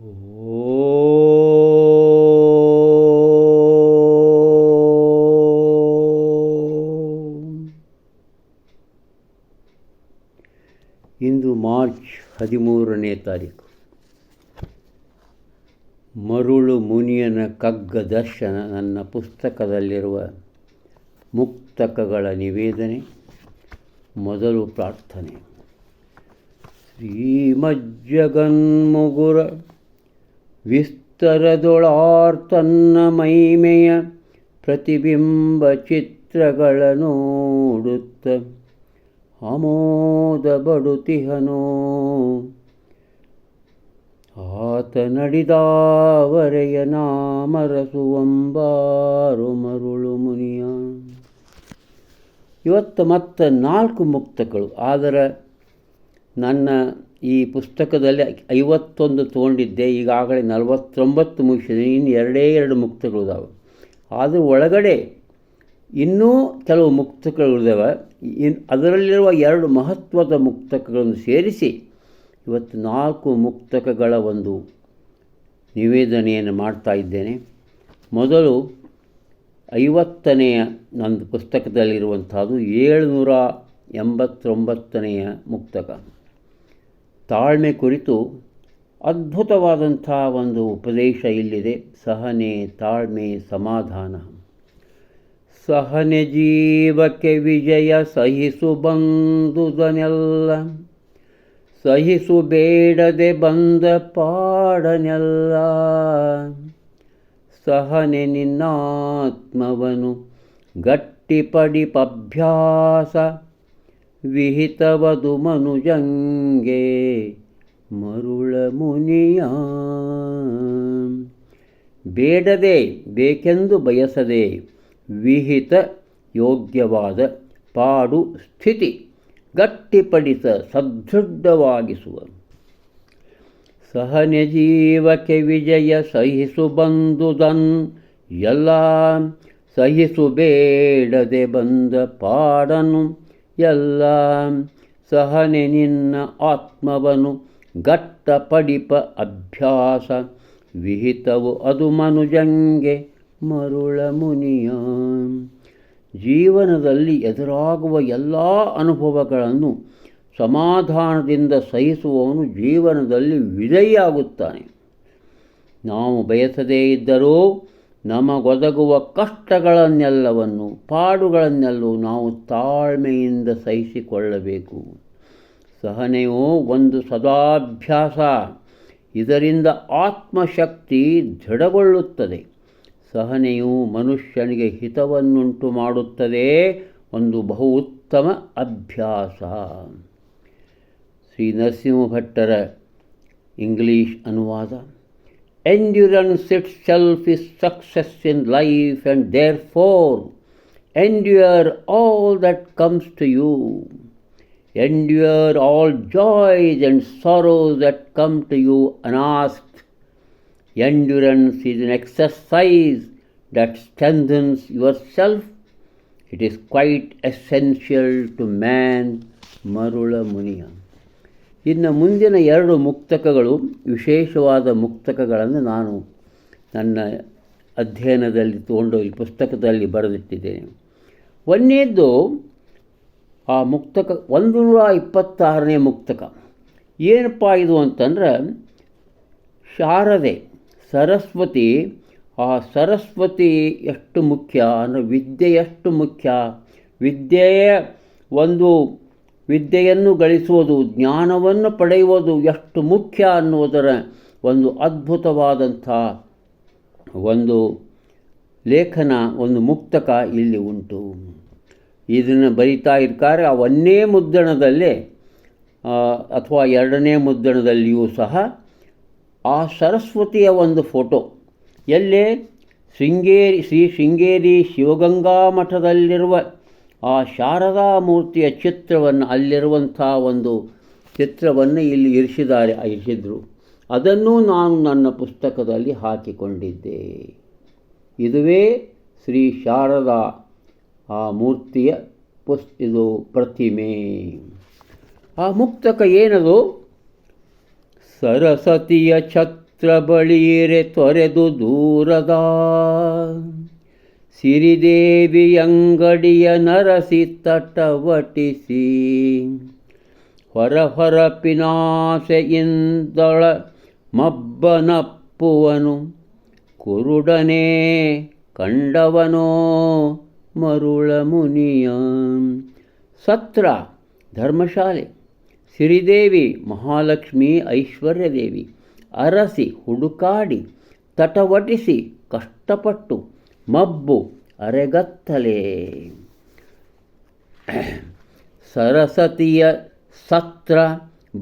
ಇಂದು March ಹದಿಮೂರನೇ ತಾರೀಕು. ಮರುಳು ಮುನಿಯನ ಕಗ್ಗ ದರ್ಶನ ನನ್ನ ಪುಸ್ತಕದಲ್ಲಿರುವ ಮುಕ್ತಕಗಳ ನಿವೇದನೆ, ಮೊದಲು ಪ್ರಾರ್ಥನೆ. ಶ್ರೀಮಜ್ಜಗನ್ಮುಗುರ ವಿಸ್ತರದೊಳಾರ್ತನ್ನ ಮೈಮೆಯ ಪ್ರತಿಬಿಂಬ ಚಿತ್ರಗಳ ನೋಡುತ್ತ ಆಮೋದ ಬಡುತಿಹನೋ. ಆತ ನಡಿದಾವರೆಯ ನಾಮರಸುವಂಬಾರು ಮರುಳು ಮುನಿಯ. ಇವತ್ತು ಮತ್ತೆ ನಾಲ್ಕು ಮುಕ್ತಗಳು. ಆದರೆ ನನ್ನ ಈ ಪುಸ್ತಕದಲ್ಲಿ ಐವತ್ತೊಂದು ತೊಗೊಂಡಿದ್ದೆ. ಈಗಾಗಲೇ ನಲವತ್ತೊಂಬತ್ತು ಮುಗಿಸಿದೆ. ಇನ್ನು ಎರಡೇ ಎರಡು ಮುಕ್ತಗಳು ಇದಾವೆ. ಆದರೂ ಒಳಗಡೆ ಇನ್ನೂ ಕೆಲವು ಮುಕ್ತಕಗಳಿದ್ದಾವೆ ಇನ್ ಅದರಲ್ಲಿರುವ ಎರಡು ಮಹತ್ವದ ಮುಕ್ತಕಗಳನ್ನು ಸೇರಿಸಿ ಇವತ್ತು ನಾಲ್ಕು ಮುಕ್ತಕಗಳ ಒಂದು ನಿವೇದನೆಯನ್ನು ಮಾಡ್ತಾ ಇದ್ದೇನೆ. ಮೊದಲು ಐವತ್ತನೆಯ ನಂದು ಪುಸ್ತಕದಲ್ಲಿರುವಂಥದ್ದು ಏಳುನೂರ ಎಂಬತ್ತೊಂಬತ್ತನೆಯ ಮುಕ್ತಕ. ತಾಳ್ಮೆ ಕುರಿತು ಅದ್ಭುತವಾದಂಥ ಒಂದು ಉಪದೇಶ ಇಲ್ಲಿದೆ. ಸಹನೆ, ತಾಳ್ಮೆ, ಸಮಾಧಾನ. ಸಹನೆ ಜೀವಕ್ಕೆ ವಿಜಯ ಸಹಿಸು ಬಂದುದನೆಲ್ಲ. ಸಹಿಸು ಬೇಡದೆ ಬಂದ ಪಾಡನೆಲ್ಲ. ಸಹನೆ ನಿನ್ನಾತ್ಮವನು ಗಟ್ಟಿಪಡಿಪಭ್ಯಾಸ ವಿಹಿತವದು ಮನುಜಂಗೆ ಮರುಳ ಮುನಿಯ. ಬೇಡದೆ ಬೇಕೆಂದು ಬಯಸದೆ ವಿಹಿತ ಯೋಗ್ಯವಾದ ಪಾಡು ಸ್ಥಿತಿ ಗಟ್ಟಿಪಡಿಸ ಸದೃಢವಾಗಿಸುವ. ಸಹನೆ ಜೀವಕ್ಕೆ ವಿಜಯ ಸಹಿಸು ಬಂದುದನ್ ಎಲ್ಲ, ಸಹಿಸು ಬೇಡದೆ ಬಂದ ಪಾಡನು ಎಲ್ಲ ಸಹನೆ ನಿನ್ನ ಆತ್ಮವನು ಗಟ್ಟಪಡಿಪ ಅಭ್ಯಾಸ. ವಿಹಿತವು ಅದು ಮನುಜಂಗೆ ಮರುಳ ಮುನಿಯ. ಜೀವನದಲ್ಲಿ ಎದುರಾಗುವ ಎಲ್ಲ ಅನುಭವಗಳನ್ನು ಸಮಾಧಾನದಿಂದ ಸಹಿಸುವವನು ಜೀವನದಲ್ಲಿ ವಿಜಯಿಯಾಗುತ್ತಾನೆ. ನಾವು ಬಯಸದೇ ಇದ್ದರೂ ನಮಗೊದಗುವ ಕಷ್ಟಗಳನ್ನೆಲ್ಲವನ್ನು, ಪಾಡುಗಳನ್ನೆಲ್ಲವೂ ನಾವು ತಾಳ್ಮೆಯಿಂದ ಸಹಿಸಿಕೊಳ್ಳಬೇಕು. ಸಹನೆಯು ಒಂದು ಸದಾಭ್ಯಾಸ. ಇದರಿಂದ ಆತ್ಮಶಕ್ತಿ ದೃಢಗೊಳ್ಳುತ್ತದೆ. ಸಹನೆಯು ಮನುಷ್ಯನಿಗೆ ಹಿತವನ್ನುಂಟು ಮಾಡುತ್ತದೆ. ಒಂದು ಬಹು ಉತ್ತಮ ಅಭ್ಯಾಸ. ಶ್ರೀ ನರಸಿಂಹ ಭಟ್ಟರ ಇಂಗ್ಲೀಷ್ ಅನುವಾದ. Endurance itself is success in life, and therefore endure all that comes to you. Endure all joys and sorrows that come to you unasked. Endurance is an exercise that strengthens yourself. It is quite essential to man, Marula Muniya. ಇನ್ನು ಮುಂದಿನ ಎರಡು ಮುಕ್ತಕಗಳು ವಿಶೇಷವಾದ ಮುಕ್ತಕಗಳನ್ನು ನಾನು ನನ್ನ ಅಧ್ಯಯನದಲ್ಲಿ ತಗೊಂಡು ಈ ಪುಸ್ತಕದಲ್ಲಿ ಬರೆದಿಟ್ಟಿದ್ದೇನೆ. ಒಂದನೇದ್ದು ಆ ಮುಕ್ತಕ ಒಂದು ನೂರ ಇಪ್ಪತ್ತಾರನೇ ಮುಕ್ತಕ. ಏನಪ್ಪ ಇದು ಅಂತಂದ್ರೆ, ಶಾರದೆ, ಸರಸ್ವತಿ, ಆ ಸರಸ್ವತಿ ಎಷ್ಟು ಮುಖ್ಯ ಅಂದರೆ ವಿದ್ಯೆ ಎಷ್ಟು ಮುಖ್ಯ? ವಿದ್ಯೆಯ ಒಂದು ವಿದ್ಯೆಯನ್ನು ಗಳಿಸುವುದು, ಜ್ಞಾನವನ್ನು ಪಡೆಯುವುದು ಎಷ್ಟು ಮುಖ್ಯ ಅನ್ನುವುದರ ಒಂದು ಅದ್ಭುತವಾದಂಥ ಒಂದು ಲೇಖನ, ಒಂದು ಮುಕ್ತಕ ಇಲ್ಲಿ ಉಂಟು. ಇದನ್ನು ಬರಿತಾ ಇರ್ತಾರೆ. ಒಂದೇ ಮುದ್ರಣದಲ್ಲೇ ಅಥವಾ ಎರಡನೇ ಮುದ್ರಣದಲ್ಲಿಯೂ ಸಹ ಆ ಸರಸ್ವತಿಯ ಒಂದು ಫೋಟೋ. ಎಲ್ಲೇ ಶೃಂಗೇರಿ, ಶ್ರೀ ಶೃಂಗೇರಿ ಶಿವಗಂಗಾ ಮಠದಲ್ಲಿರುವ ಆ ಶಾರದಾ ಮೂರ್ತಿಯ ಚಿತ್ರವನ್ನು ಅಲ್ಲಿರುವಂಥ ಒಂದು ಚಿತ್ರವನ್ನು ಇಲ್ಲಿ ಇರಿಸಿದ್ದಾರೆ, ಇರಿಸಿದ್ರು. ಅದನ್ನು ನಾನು ನನ್ನ ಪುಸ್ತಕದಲ್ಲಿ ಹಾಕಿಕೊಂಡಿದ್ದೆ. ಇದುವೇ ಶ್ರೀ ಶಾರದಾ, ಆ ಮೂರ್ತಿಯ ಪುಸ್, ಇದು ಪ್ರತಿಮೆ. ಆ ಮುಕ್ತಕ ಏನದು? ಸರಸ್ವತಿಯ ಛತ್ರ ಬಳಿಯರೆ ತೊರೆದು ದೂರದ ಸಿರಿದೇವಿಯಂಗಡಿಯ ನರಸಿ ತಟವಟಿಸಿ. ಹೊರ ಹೊರಪಿನಾಸೆಯಿಂದಳ ಮಬ್ಬನಪ್ಪುವನು. ಕುರುಡನೇ ಕಂಡವನೋ ಮರುಳ ಮುನಿಯ. ಸತ್ರ ಧರ್ಮಶಾಲೆ. ಸಿರಿದೇವಿ ಮಹಾಲಕ್ಷ್ಮಿ ಐಶ್ವರ್ಯದೇವಿ ಅರಸಿ ಹುಡುಕಾಡಿ ತಟವಟಿಸಿ ಕಷ್ಟಪಟ್ಟು ಮಬ್ಬು ಅರೆಗತ್ತಲೆ. ಸರಸ್ವತಿಯ ಸತ್ರ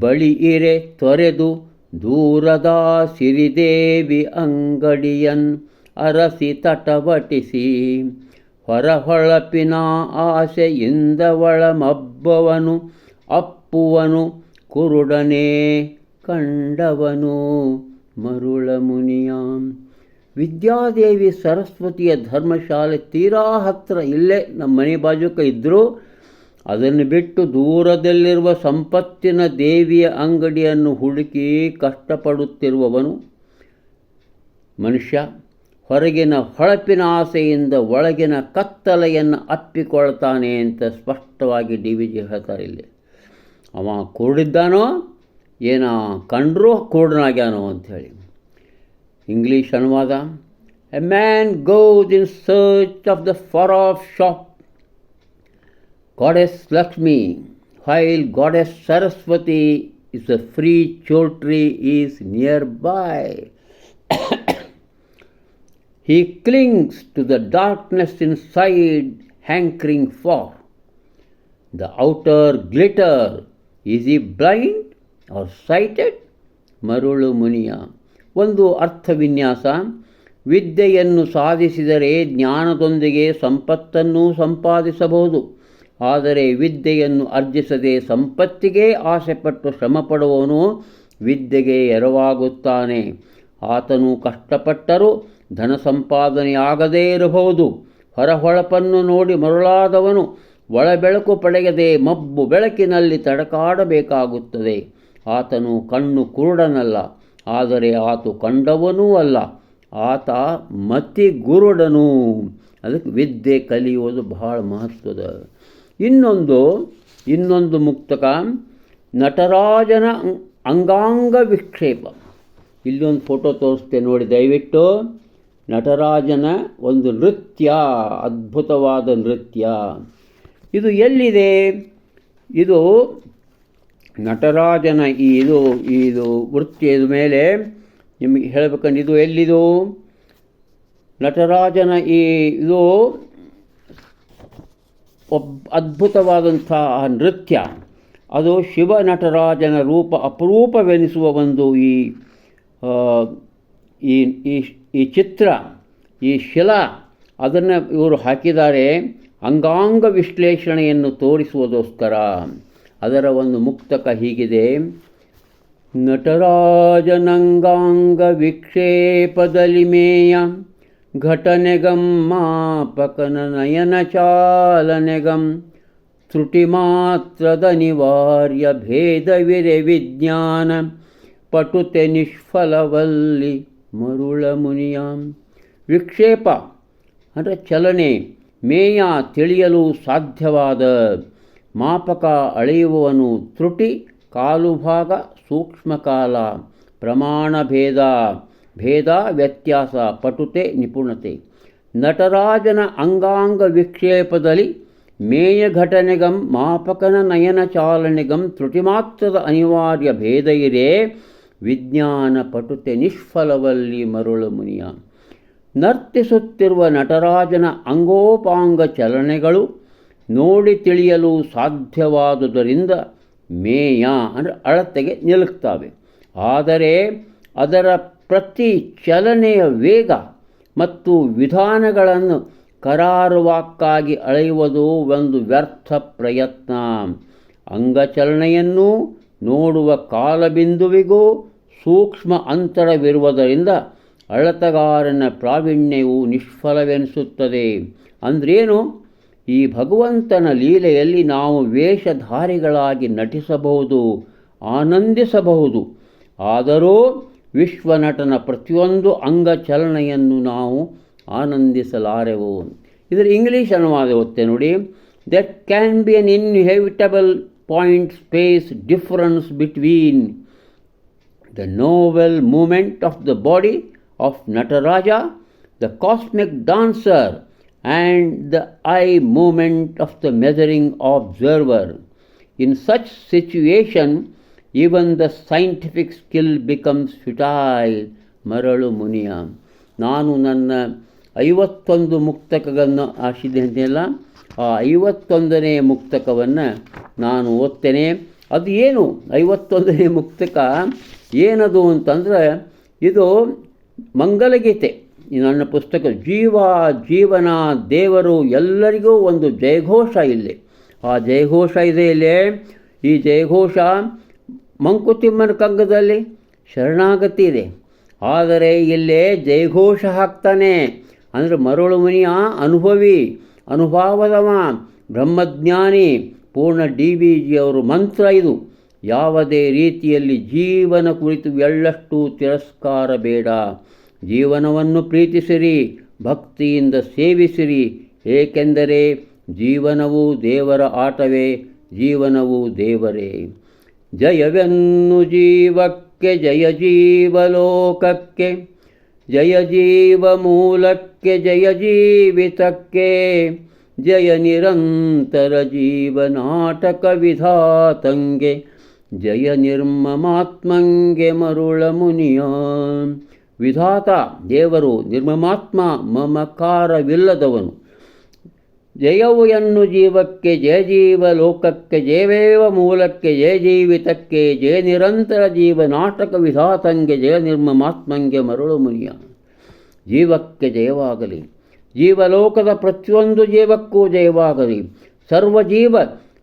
ಬಳಿ ಇರೆ ತೊರೆದು ದೂರದ ಸಿರಿದೇವಿ ಅಂಗಡಿಯನ್ ಅರಸಿ ತಟವಟಿಸಿ. ಹೊರಹೊಳಪಿನ ಆಸೆಯಿಂದ ಒಳಮಬ್ಬವನು ಅಪ್ಪುವನು ಕುರುಡನೇ ಕಂಡವನು ಮರುಳಮುನಿ. ವಿದ್ಯಾದೇವಿ ಸರಸ್ವತಿಯ ಧರ್ಮಶಾಲೆ ತೀರಾ ಹತ್ತಿರ ಇಲ್ಲೇ ನಮ್ಮ ಮನೆ ಬಾಜುಕ ಇದ್ದರೂ ಅದನ್ನು ಬಿಟ್ಟು ದೂರದಲ್ಲಿರುವ ಸಂಪತ್ತಿನ ದೇವಿಯ ಅಂಗಡಿಯನ್ನು ಹುಡುಕಿ ಕಷ್ಟಪಡುತ್ತಿರುವವನು ಮನುಷ್ಯ. ಹೊರಗಿನ ಹೊಳಪಿನ ಆಸೆಯಿಂದ ಒಳಗಿನ ಕತ್ತಲೆಯನ್ನು ಅಪ್ಪಿಕೊಳ್ತಾನೆ ಅಂತ ಸ್ಪಷ್ಟವಾಗಿ ಡಿ ವಿ ಜಿ ಹೇಳ್ತಾರೆ ಇಲ್ಲಿ ಅವ ಕೂಡಿದ್ದಾನೋ, ಏನ ಕಂಡ್ರೂ ಕೂಡನಾಗ್ಯಾನೋ ಅಂಥೇಳಿ English Anuvada A man goes in search of the far off shop. Goddess Lakshmi, while Goddess Saraswati is a free chortry, is nearby. he clings to the darkness inside, hankering for the outer glitter. Is he blind or sighted? marulomunia ಒಂದು ಅರ್ಥವಿನ್ಯಾಸ. ವಿದ್ಯೆಯನ್ನು ಸಾಧಿಸಿದರೆ ಜ್ಞಾನದೊಂದಿಗೆ ಸಂಪತ್ತನ್ನು ಸಂಪಾದಿಸಬಹುದು. ಆದರೆ ವಿದ್ಯೆಯನ್ನು ಅರ್ಜಿಸದೆ ಸಂಪತ್ತಿಗೆ ಆಸೆಪಟ್ಟು ಶ್ರಮಪಡುವವನು ವಿದ್ಯೆಗೆ ಎರವಾಗುತ್ತಾನೆ. ಆತನು ಕಷ್ಟಪಟ್ಟರೂ ಧನ ಸಂಪಾದನೆಯಾಗದೇ ಇರಬಹುದು. ಹೊರಹೊಳಪನ್ನು ನೋಡಿ ಮರುಳಾದವನು ಒಳಬೆಳಕು ಪಡೆಯದೆ ಮಬ್ಬು ಬೆಳಕಿನಲ್ಲಿ ತಡಕಾಡಬೇಕಾಗುತ್ತದೆ. ಆತನು ಕಣ್ಣು ಕುರುಡನಲ್ಲ ಆದರೆ ಆತು ಕಂಡವನೂ ಅಲ್ಲ, ಆತ ಮತಿ ಗುರುಡನು. ಅದಕ್ಕೆ ವಿದ್ಯೆ ಕಲಿಯುವುದು ಬಹಳ ಮಹತ್ವದ. ಇನ್ನೊಂದು ಇನ್ನೊಂದು ಮುಕ್ತಕ, ನಟರಾಜನ ಅಂಗಾಂಗ ವಿಕ್ಷೇಪ. ಇಲ್ಲೊಂದು ಫೋಟೋ ತೋರಿಸ್ತೆ ನೋಡಿ, ದಯವಿಟ್ಟು. ನಟರಾಜನ ಒಂದು ನೃತ್ಯ, ಅದ್ಭುತವಾದ ನೃತ್ಯ. ಇದು ಎಲ್ಲಿದೆ? ಇದು ನಟರಾಜನ ಈ ಇದು ಇದು ವೃತ್ತಿಯದ ಮೇಲೆ ನಿಮಗೆ ಹೇಳಬೇಕಂದ್ರೆ ಇದು ಎಲ್ಲಿದು? ನಟರಾಜನ ಈ, ಇದು ಒಬ್ ಅದ್ಭುತವಾದಂಥ ನೃತ್ಯ. ಅದು ಶಿವ ನಟರಾಜನ ರೂಪ ಅಪರೂಪವೆನಿಸುವ ಒಂದು ಈ ಈ ಈ ಚಿತ್ರ, ಈ ಶಿಲಾ, ಅದನ್ನು ಇವರು ಹಾಕಿದ್ದಾರೆ. ಅಂಗಾಂಗ ವಿಶ್ಲೇಷಣೆಯನ್ನು ತೋರಿಸುವುದೋಸ್ಕರ ಅದರ ಒಂದು ಮುಕ್ತಕ ಹೀಗಿದೆ. ನಟರಾಜನಂಗಾಂಗ ವಿಕ್ಷೇಪದಲ್ಲಿ ಮೇಯ ಘಟನೆಗಂ ಮಾಪಕನ ನಯನ ಚಾಲನೆಗಂ ತ್ರುಟಿ ಮಾತ್ರದ ನಿವಾರ್ಯ ಭೇದವಿರೆ ವಿಜ್ಞಾನ ಪಟುತೆ ನಿಷ್ಫಲವಲ್ಲಿ ಮರುಳ ಮುನಿಯಾಂ. ವಿಕ್ಷೇಪ ಅಂದರೆ ಚಲನೆ ಮೇಯ ತಿಳಿಯಲು ಸಾಧ್ಯವಾದ ಮಾಪಕ ಅಳೆಯುವವನು ತ್ರುಟಿ ಕಾಲುಭಾಗ ಸೂಕ್ಷ್ಮಕಾಲ ಪ್ರಮಾಣಭೇದ ಭೇದ ವ್ಯತ್ಯಾಸ, ಪಟುತೆ ನಿಪುಣತೆ. ನಟರಾಜನ ಅಂಗಾಂಗ ವಿಕ್ಷೇಪದಲ್ಲಿ ಮೇಯ ಘಟನೆಗಂ, ಮಾಪಕನ ನಯನ ಚಾಲನೆಗಂ ತ್ರುಟಿಮಾತ್ರದ ಅನಿವಾರ್ಯ ಭೇದ ಇರೇ, ವಿಜ್ಞಾನ ಪಟುತೆ ನಿಷ್ಫಲವಲ್ಲಿ ಮರುಳು ಮುನಿಯ. ನರ್ತಿಸುತ್ತಿರುವ ನಟರಾಜನ ಅಂಗೋಪಾಂಗ ಚಲನೆಗಳು ನೋಡಿ ತಿಳಿಯಲು ಸಾಧ್ಯವಾದುದರಿಂದ ಮೇಯ ಅಂದರೆ ಅಳತೆಗೆ ನಿಲುಕ್ತವೆ. ಆದರೆ ಅದರ ಪ್ರತಿ ಚಲನೆಯ ವೇಗ ಮತ್ತು ವಿಧಾನಗಳನ್ನು ಕರಾರುವಾಕ್ಕಾಗಿ ಅಳೆಯುವುದು ಒಂದು ವ್ಯರ್ಥ ಪ್ರಯತ್ನ. ಅಂಗಚಲನೆಯನ್ನು ನೋಡುವ ಕಾಲಬಿಂದುವಿಗೂ ಸೂಕ್ಷ್ಮ ಅಂತರವಿರುವುದರಿಂದ ಅಳತಗಾರನ ಪ್ರಾವೀಣ್ಯವು ನಿಷ್ಫಲವೆನಿಸುತ್ತದೆ. ಅಂದ್ರೇನು? ಈ ಭಗವಂತನ ಲೀಲೆಯಲ್ಲಿ ನಾವು ವೇಷಧಾರಿಗಳಾಗಿ ನಟಿಸಬಹುದು ಆನಂದಿಸಬಹುದು. ಆದರೂ ವಿಶ್ವನಟನ ಪ್ರತಿಯೊಂದು ಅಂಗಚಲನೆಯನ್ನು ನಾವು ಆನಂದಿಸಲಾರೆವು. ಇದರ ಇಂಗ್ಲೀಷ್ ಅನುವಾದ ಓದ್ತೆ ನೋಡಿ. That can be an inevitable point space difference between the novel movement of the body of Nataraja the cosmic dancer, and the eye movement of the measuring observer. In such situation, even the scientific skill becomes futile. ಮರಳು ಮುನಿಯ ನಾನು ನನ್ನ ಐವತ್ತೊಂದು ಮುಕ್ತಕಗಳನ್ನು aashide ಆ ಐವತ್ತೊಂದನೇ ಮುಕ್ತಕವನ್ನು ನಾನು ಓದ್ತೇನೆ ಅದು ಏನು ಐವತ್ತೊಂದನೇ ಮುಕ್ತಕ ಏನದು ಅಂತಂದರೆ ಇದು ಮಂಗಲಗೀತೆ ನನ್ನ ಪುಸ್ತಕ ಜೀವ, ಜೀವನ, ದೇವರು ಎಲ್ಲರಿಗೂ ಒಂದು ಜಯಘೋಷ ಇಲ್ಲಿ. ಆ ಜಯಘೋಷ ಇದೆ ಇಲ್ಲಿ. ಈ ಜಯಘೋಷ ಮಂಕುತಿಮ್ಮನ ಕಂಗದಲ್ಲಿ ಶರಣಾಗತಿ ಇದೆ. ಆದರೆ ಇಲ್ಲೇ ಜಯಘೋಷ ಹಾಕ್ತಾನೆ. ಅಂದರೆ ಮರುಳು ಮುನಿಯ ಅನುಭವಿ, ಅನುಭವದವ, ಬ್ರಹ್ಮಜ್ಞಾನಿ, ಪೂರ್ಣ ಡಿ ಬಿ ಜಿಯವರು ಮಂತ್ರ ಇದು. ಯಾವುದೇ ರೀತಿಯಲ್ಲಿ ಜೀವನ ಕುರಿತು ಎಳ್ಳಷ್ಟು ತಿರಸ್ಕಾರ ಬೇಡ. ಜೀವನವನ್ನು ಪ್ರೀತಿಸಿರಿ ಭಕ್ತಿಯಿಂದ ಸೇವಿಸಿರಿ ಏಕೆಂದರೆ ಜೀವನವು ದೇವರ ಆಟವೇ ಜೀವನವು ದೇವರೇ ಜಯವೆನ್ನು ಜೀವಕ್ಕೆ ಜಯ ಜೀವಲೋಕಕ್ಕೆ ಜಯ ಜೀವ ಮೂಲಕ್ಕೆ ಜಯ ಜೀವಿತಕ್ಕೆ ಜಯ ನಿರಂತರ ಜೀವನಾಟಕ ವಿಧಾತಂಗೆ ಜಯ ನಿರ್ಮಮಾತ್ಮಂಗೆ ಮರುಳ ಮುನಿಯ ವಿಧಾತ ದೇವರು ನಿರ್ಮಮಾತ್ಮ ಮಮಕಾರವಿಲ್ಲದವನು. ಜಯವು ಎನ್ನು ಜೀವಕ್ಕೆ ಜಯ ಜೀವ ಲೋಕಕ್ಕೆ ಜಯವೇವ ಮೂಲಕ್ಕೆ ಜಯ ಜೀವಿತಕ್ಕೆ ಜಯ ನಿರಂತರ ಜೀವ ನಾಟಕ ವಿಧಾತಂಗೆ ಜಯ ನಿರ್ಮಮಾತ್ಮಂಗೆ ಮರಳು ಮುನಿಯ. ಜೀವಕ್ಕೆ ಜಯವಾಗಲಿ. ಜೀವಲೋಕದ ಪ್ರತಿಯೊಂದು ಜೀವಕ್ಕೂ ಜಯವಾಗಲಿ. ಸರ್ವಜೀವ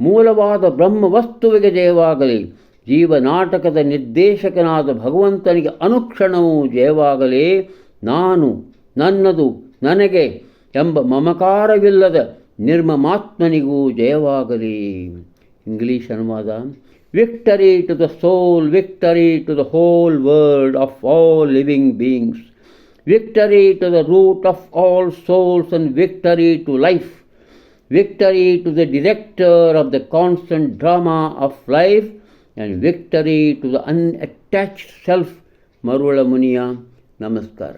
ಮೂಲವಾದ ಬ್ರಹ್ಮ ವಸ್ತುವಿಗೆ ಜಯವಾಗಲಿ. ಜೀವ ನಾಟಕದ ನಿರ್ದೇಶಕನಾದ ಭಗವಂತನಿಗೆ ಅನುಕ್ಷಣವೂ ಜಯವಾಗಲಿ ನಾನು ನನ್ನದು ನನಗೆ ಎಂಬ ಮಮಕಾರವಿಲ್ಲದ ನಿರ್ಮಮಾತ್ಮನಿಗೂ ಜಯವಾಗಲಿ. ಇಂಗ್ಲೀಷ್ ಅನುವಾದ. Victory to the soul victory to the whole world of all living beings victory to the root of all souls and victory to life victory to the director of the constant drama of life, and victory to the unattached self Marula Muniya ನಮಸ್ಕಾರ